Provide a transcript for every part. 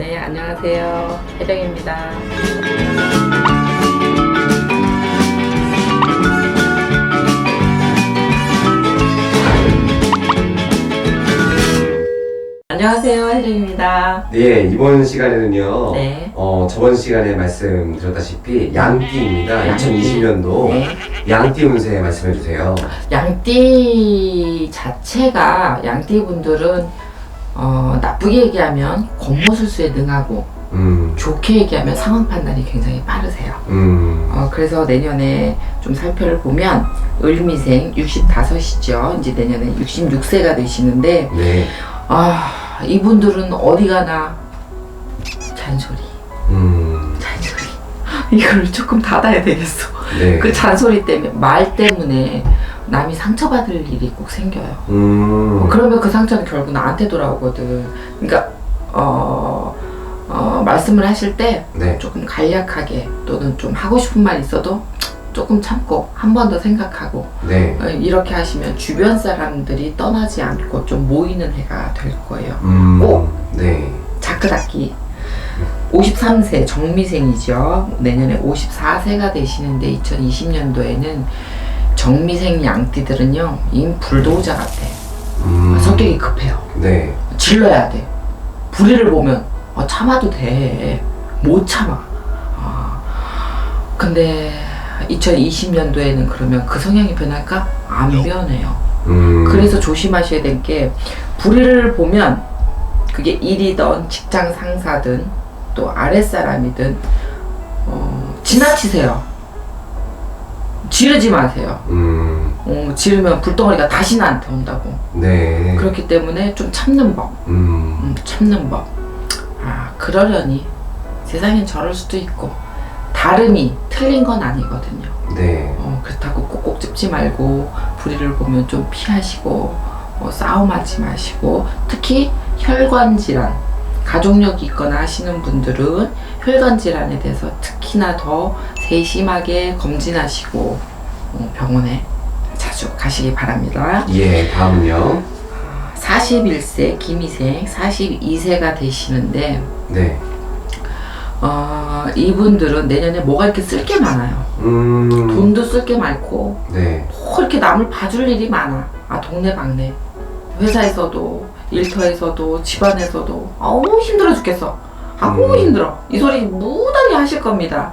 네, 안녕하세요. 혜정입니다. 안녕하세요, 혜정입니다. 네, 이번 시간에는요. 네. 어, 저번 시간에 말씀드렸다시피 양띠입니다. 양띠. 2020년도 네. 양띠 운세 말씀해 주세요. 양띠 자체가 양띠 분들은 어, 나쁘게 얘기하면 권모술수에 능하고 음, 좋게 얘기하면 상황 판단이 굉장히 빠르세요. 음, 어, 그래서 내년에 좀 살펴를 보면 을미생 65이죠. 이제 내년에 66세가 되시는데 네, 아 이분들은 어디 가나 잔소리, 음, 잔소리. 이걸 조금 닫아야 되겠어. 네, 그 잔소리 때문에 말 때문에 남이 상처받을 일이 꼭 생겨요. 음, 그러면 그 상처는 결국 나한테 돌아오거든. 그러니까 어, 어, 말씀을 하실 때 네, 조금 간략하게 또는 좀 하고 싶은 말 있어도 조금 참고 한 번 더 생각하고 네, 어, 이렇게 하시면 주변 사람들이 떠나지 않고 좀 모이는 해가 될 거예요. 음, 오! 네, 자크다키 53세 정미생이죠. 내년에 54세가 되시는데 2020년도에는 정미생 양띠들은요, 인 불도우자 같아. 음, 성격이 급해요. 네, 질러야 돼. 불의를 보면 어, 참아도 돼. 못 참아. 아, 근데 2020년도에는 그러면 그 성향이 변할까? 안 변해요. 음, 그래서 조심하셔야 될 게 불의를 보면 그게 일이든 직장 상사든 또 아랫사람이든 어, 지나치세요. 지르지 마세요. 음, 어, 지르면 불덩어리가 다시 나한테 온다고. 네, 그렇기 때문에 좀 참는 법. 음, 음, 참는 법. 아, 그러려니 세상엔 저럴 수도 있고 다름이 틀린 건 아니거든요. 네, 어, 그렇다고 꼭꼭 찝지 말고 불의를 보면 좀 피하시고 어, 싸움하지 마시고 특히 혈관 질환 가족력이 있거나 하시는 분들은 혈관 질환에 대해서 특히나 더 세심하게 검진하시고 어, 병원에 자주 가시기 바랍니다. 예, 다음은요. 41세 김희생 42세가 되시는데 네, 어, 이분들은 내년에 뭐가 이렇게 쓸 게 많아요. 음, 돈도 쓸 게 많고 네, 뭐 이렇게 남을 봐줄 일이 많아. 아 동네 방네 회사에서도 일터에서도 집안에서도 아우 힘들어 죽겠어. 아우 음. 힘들어. 이 소리 무단히 하실 겁니다.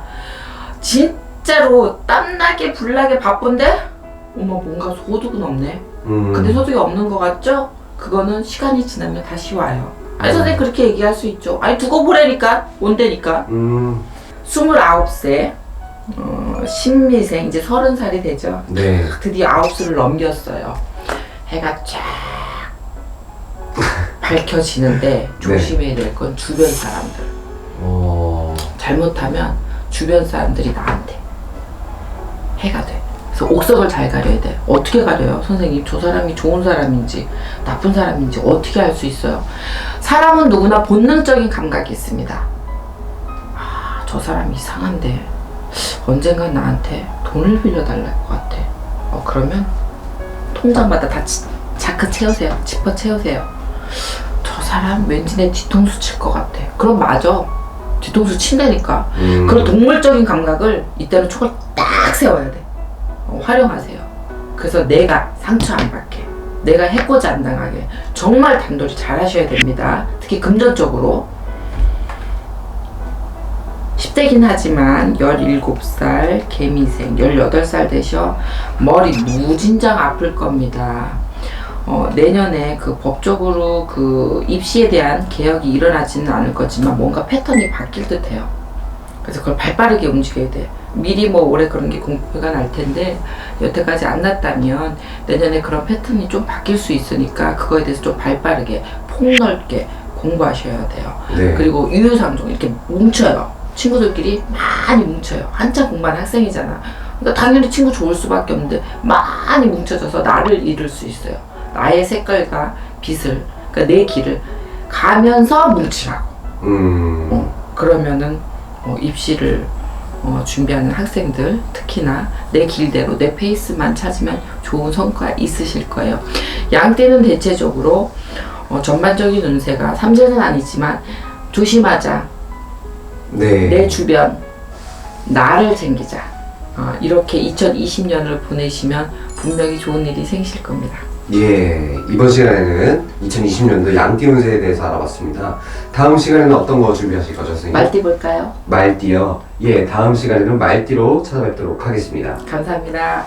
진짜로 땀나게 불나게 바쁜데 어머 뭔가 소득은 없네. 음, 근데 소득이 없는 것 같죠? 그거는 시간이 지나면 다시 와요. 아니 선생님 그렇게 얘기할 수 있죠. 아니 두고 보라니까 온다니까. 음, 29세 어, 신미생 이제 30살이 되죠. 네, 드디어 9수를 넘겼어요. 해가 쫙 밝혀지는데 조심해야 될 건 주변 사람들. 어, 잘못하면 주변 사람들이 나한테 해가 돼. 그래서 옥석을 잘 가려야 돼. 어떻게 가려요? 선생님, 저 사람이 좋은 사람인지 나쁜 사람인지 어떻게 알 수 있어요? 사람은 누구나 본능적인 감각이 있습니다. 아, 저 사람 이상한데 언젠간 나한테 돈을 빌려달랄 것 같아. 어, 그러면 통장마다 다 치- 자크 채우세요. 지퍼 채우세요. 저 사람 왠지 내 뒤통수 칠 것 같아. 그럼 맞아. 뒤통수 친다니까. 음, 그런 동물적인 감각을 이때는 촉을 딱 세워야 돼. 어, 활용하세요. 그래서 내가 상처 안 받게, 내가 해코지 안 당하게 정말 단돌이 잘 하셔야 됩니다. 특히 금전적으로. 10대긴 하지만 17살 개미생 18살 되셔 머리 무진장 아플 겁니다. 어, 내년에 그 법적으로 그 입시에 대한 개혁이 일어나지는 않을 거지만 뭔가 패턴이 바뀔 듯 해요. 그래서 그걸 발빠르게 움직여야 돼. 미리 뭐 올해 그런 게 공표가 날 텐데 여태까지 안 났다면 내년에 그런 패턴이 좀 바뀔 수 있으니까 그거에 대해서 좀 발빠르게 폭넓게 공부하셔야 돼요. 네, 그리고 유유상종 이렇게 뭉쳐요. 친구들끼리 많이 뭉쳐요. 한참 공부하는 학생이잖아. 그러니까 당연히 친구 좋을 수밖에 없는데 많이 뭉쳐져서 나를 잃을 수 있어요. 나의 색깔과 빛을, 그러니까 내 길을 가면서 뭉치라고. 음, 어, 그러면은 어, 입시를 어, 준비하는 학생들 특히나 내 길대로 내 페이스만 찾으면 좋은 성과 있으실 거예요. 양떼는 대체적으로 어, 전반적인 운세가 삼재는 아니지만 조심하자. 네. 내 주변 나를 챙기자. 어, 이렇게 2020년을 보내시면 분명히 좋은 일이 생기실 겁니다. 예, 이번 시간에는 2020년도 양띠 운세에 대해서 알아봤습니다. 다음 시간에는 어떤 거 준비하실 거죠, 선생님? 말띠 볼까요? 말띠요. 예, 다음 시간에는 말띠로 찾아뵙도록 하겠습니다. 감사합니다.